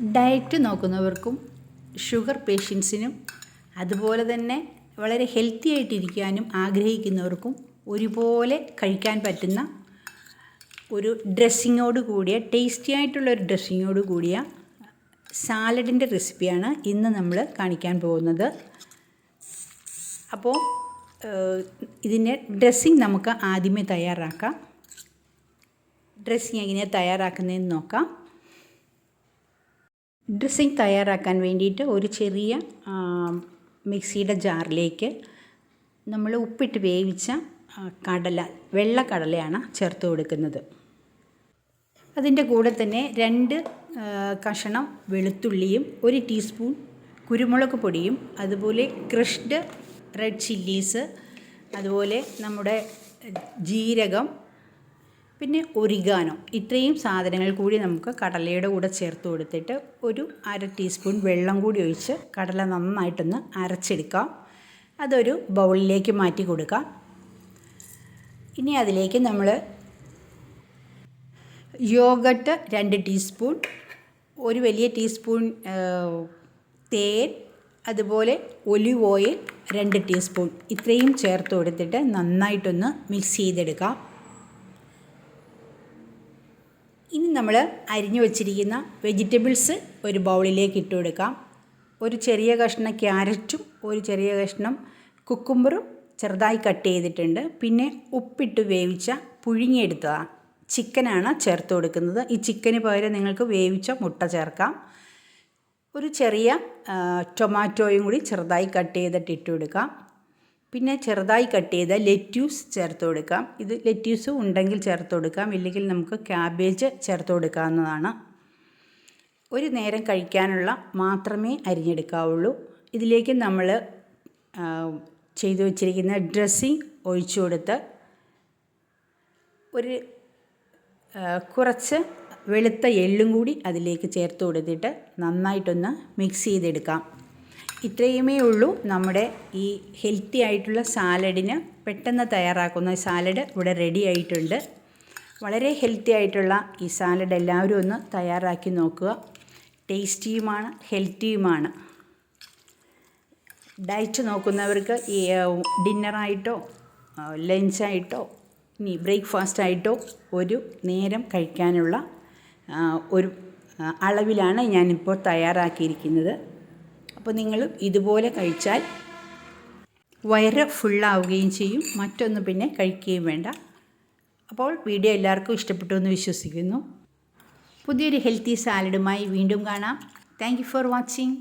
Diet നോക്കുന്നവർക്കും sugar പേഷ്യൻസിനും അതുപോലെ തന്നെ വളരെ ഹെൽത്തി ആയിട്ടിരിക്കാനും ആഗ്രഹിക്കുന്നവർക്കും ഒരുപോലെ കഴിക്കാൻ പറ്റുന്ന ഒരു ഡ്രസ്സിങ്ങോട് കൂടിയ ടേസ്റ്റി ആയിട്ടുള്ള ഒരു ഡ്രസ്സിങ്ങോട് കൂടിയ സാലഡിന്റെ റെസിപ്പിയാണ് ഇന്ന് നമ്മൾ കാണിക്കാൻ പോകുന്നത്. അപ്പോൾ ഇതിന്റെ ഡ്രസ്സിങ് നമുക്ക് ആദ്യമേ തയ്യാറാക്കാം. ഡ്രസ്സിങ് എങ്ങനെയാണ് തയ്യാറാക്കുന്നതെന്ന് നോക്കാം. ഡ്രസ്സിങ് തയ്യാറാക്കാൻ വേണ്ടിയിട്ട് ഒരു ചെറിയ മിക്സിയുടെ ജാറിലേക്ക് നമ്മൾ ഉപ്പിട്ട് വേവിച്ച കടല വെള്ള കടലയാണ് ചേർത്ത് കൊടുക്കുന്നത്. അതിന്റെ കൂടെ തന്നെ രണ്ട് കഷണം വെളുത്തുള്ളിയും ഒരു ടീസ്പൂൺ കുരുമുളക് പൊടിയും അതുപോലെ ക്രഷ്ഡ് റെഡ് ചില്ലീസ് അതുപോലെ നമ്മുടെ ജീരകം പിന്നെ ഒരിഗാനോ. ഇത്രയും സാധനങ്ങൾ കൂടി നമുക്ക് കടലയുടെ കൂടെ ചേർത്ത് കൊടുത്തിട്ട് ഒരു അര ടീസ്പൂൺ വെള്ളം കൂടി ഒഴിച്ച് കടല നന്നായിട്ടൊന്ന് അരച്ചെടുക്കാം. അതൊരു ബൗളിലേക്ക് മാറ്റി കൊടുക്കാം. ഇനി അതിലേക്ക് നമ്മൾ യോഗട്ട് രണ്ട് ടീസ്പൂൺ ഒരു വലിയ ടീസ്പൂൺ തേൻ അതുപോലെ ഒലിവ് ഓയിൽ രണ്ട് ടീസ്പൂൺ. ഇത്രയും ചേർത്ത് കൊടുത്തിട്ട് നന്നായിട്ടൊന്ന് മിക്സ് ചെയ്തെടുക്കാം ഇനി നമ്മൾ അരിഞ്ഞു വച്ചിരിക്കുന്ന വെജിറ്റബിൾസ് ഒരു ബൗളിലേക്ക് ഇട്ട് കൊടുക്കാം. ഒരു ചെറിയ കഷ്ണം ക്യാരറ്റും ഒരു ചെറിയ കഷ്ണം കുക്കുംബറും ചെറുതായി കട്ട് ചെയ്തിട്ടുണ്ട്. പിന്നെ ഉപ്പിട്ട് വേവിച്ച പുഴുങ്ങിയെടുത്തതാണ് ചിക്കനാണ് ചേർത്ത് കൊടുക്കുന്നത്. ഈ ചിക്കന് പകരം നിങ്ങൾക്ക് വേവിച്ച മുട്ട ചേർക്കാം. ഒരു ചെറിയ ടൊമാറ്റോയും കൂടി ചെറുതായി കട്ട് ചെയ്തിട്ട് ഇട്ട് കൊടുക്കാം. പിന്നെ ചെറുതായി കട്ട് ചെയ്ത ലെറ്റ്യൂസ് ചേർത്ത് കൊടുക്കാം. ഇത് ലെറ്റ്യൂസ് ഉണ്ടെങ്കിൽ ചേർത്ത് കൊടുക്കാം. ഇല്ലെങ്കിൽ നമുക്ക് ക്യാബേജ് ചേർത്ത് കൊടുക്കാവുന്നതാണ്. ഒരു നേരം കഴിക്കാനുള്ള മാത്രമേ അരിഞ്ഞെടുക്കാവുള്ളൂ. ഇതിലേക്ക് നമ്മൾ ചെയ്തു വച്ചിരിക്കുന്ന ഡ്രസ്സിങ് ഒഴിച്ചു കൊടുത്ത് ഒരു കുറച്ച് വെളുത്ത എള്ളും കൂടി അതിലേക്ക് ചേർത്ത് കൊടുത്തിട്ട് നന്നായിട്ടൊന്ന് മിക്സ് ചെയ്തെടുക്കാം. ഇത്രയുമേ ഉള്ളൂ നമ്മുടെ ഈ ഹെൽത്തി ആയിട്ടുള്ള സാലഡിന് പെട്ടെന്ന് തയ്യാറാക്കുന്ന സാലഡ് ഇവിടെ റെഡി ആയിട്ടുണ്ട്. വളരെ ഹെൽത്തി ആയിട്ടുള്ള ഈ സാലഡ് എല്ലാവരും ഒന്ന് തയ്യാറാക്കി നോക്കുക. ടേസ്റ്റിയുമാണ് ഹെൽത്തിയുമാണ്. ഡയറ്റ് നോക്കുന്നവർക്ക് ഈ ഡിന്നറായിട്ടോ ലഞ്ചായിട്ടോ ഇനി ബ്രേക്ക്ഫാസ്റ്റ് ആയിട്ടോ ഒരു നേരം കഴിക്കാനുള്ള ഒരു അളവിലാണ് ഞാനിപ്പോൾ തയ്യാറാക്കിയിരിക്കുന്നത്. അപ്പോൾ നിങ്ങൾ ഇതുപോലെ കഴിച്ചാൽ വയറ് ഫുള്ളാവുകയും ചെയ്യും. മറ്റൊന്നും പിന്നെ കഴിക്കുകയും വേണ്ട. അപ്പോൾ വീഡിയോ എല്ലാവർക്കും ഇഷ്ടപ്പെട്ടു എന്ന് വിശ്വസിക്കുന്നു. പുതിയൊരു ഹെൽത്തി സാലഡുമായി വീണ്ടും കാണാം. Thank for watching